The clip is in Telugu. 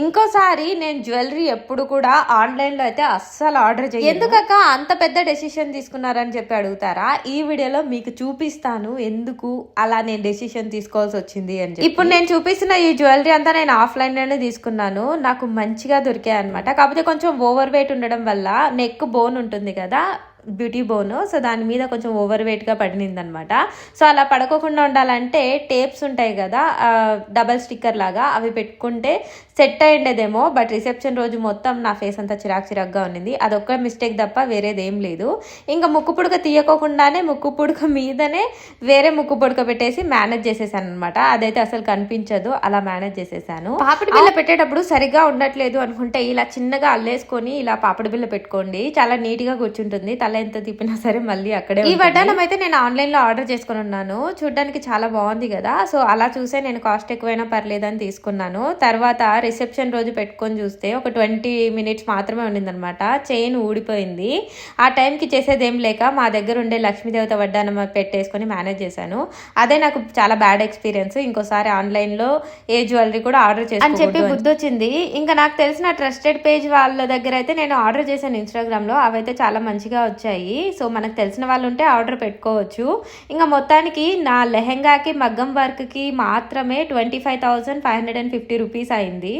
ఇంకోసారి నేను జ్యువెలరీ ఎప్పుడు కూడా ఆన్లైన్లో అయితే అస్సలు ఆర్డర్ చేయను. ఎందుకక్క? అంత పెద్ద డెసిషన్ తీసుకున్నారని చెప్పి అడుగుతారా? ఈ వీడియోలో మీకు చూపిస్తాను ఎందుకు అలా నేను డెసిషన్ తీసుకోవాల్సి వచ్చింది అని చెప్పి. ఇప్పుడు నేను చూపిస్తున్న ఈ జ్యువెలరీ అంతా నేను ఆఫ్లైన్లోనే తీసుకున్నాను. నాకు మంచిగా దొరికాయి అనమాట కాకపోతే కొంచెం ఓవర్ వెయిట్ ఉండడం వల్ల నెక్ బోన్ ఉంటుంది కదా బ్యూటీ బోన్. సో దాని మీద కొంచెం ఓవర్ వెయిట్గా పడినింది అనమాట సో అలా పడుకోకుండా ఉండాలంటే టేప్స్ ఉంటాయి కదా డబల్ స్టిక్కర్ లాగా. అవి పెట్టుకుంటే సెట్ అయ్యిండేదేమో బట్ రిసెప్షన్ రోజు మొత్తం నా ఫేస్ అంతా చిరాక్ చిరాక్గా ఉన్నింది. అదొక్క మిస్టేక్ తప్ప వేరేది ఏం లేదు. ఇంకా ముక్కు పుడక తీయకోకుండానే ముక్కు పుడక మీదనే వేరే ముక్కు పుడక పెట్టేసి మేనేజ్ చేసేసాను అనమాట అదైతే అసలు కనిపించదు అలా మేనేజ్ చేసేసాను. పాపిడి బిల్ల పెట్టేటప్పుడు సరిగ్గా ఉండట్లేదు అనుకుంటే ఇలా చిన్నగా అల్లేసుకొని ఇలా పాపిడి బిల్ల పెట్టుకోండి. చాలా నీట్గా కూర్చుంటుంది. తల ఎంత తిప్పినా సరే మళ్ళీ అక్కడే ఈ వడ్డానం అయితే నేను ఆన్లైన్లో ఆర్డర్ చేసుకుని ఉన్నాను. చూడడానికి చాలా బాగుంది కదా. సో అలా చూసే నేను కాస్ట్ ఎక్కువైనా పర్లేదని తీసుకున్నాను. తర్వాత రిసెప్షన్ రోజు పెట్టుకొని చూస్తే ఒక ట్వంటీ మినిట్స్ మాత్రమే ఉండిందనమాట చైన్ ఊడిపోయింది. ఆ టైంకి చేసేది ఏం లేక మా దగ్గర ఉండే లక్ష్మీదేవత వడ్డానం పెట్టేసుకొని మేనేజ్ చేశాను. అదే నాకు చాలా బ్యాడ్ ఎక్స్పీరియన్స్. ఇంకోసారి ఆన్లైన్లో ఏ జ్యువెలరీ కూడా ఆర్డర్ చేసి అని చెప్పి వచ్చింది ఇంకా నాకు తెలిసిన ట్రస్టెడ్ పేజ్ వాళ్ళ దగ్గర అయితే నేను ఆర్డర్ చేశాను ఇన్స్టాగ్రామ్లో అవైతే చాలా మంచిగా వచ్చాయి. సో మనకు తెలిసిన వాళ్ళు ఉంటే ఆర్డర్ పెట్టుకోవచ్చు. ఇంకా మొత్తానికి నా లెహెంగాకి మగ్గం వర్క్కి మాత్రమే twenty five thousand five hundred and fifty rupees అయింది.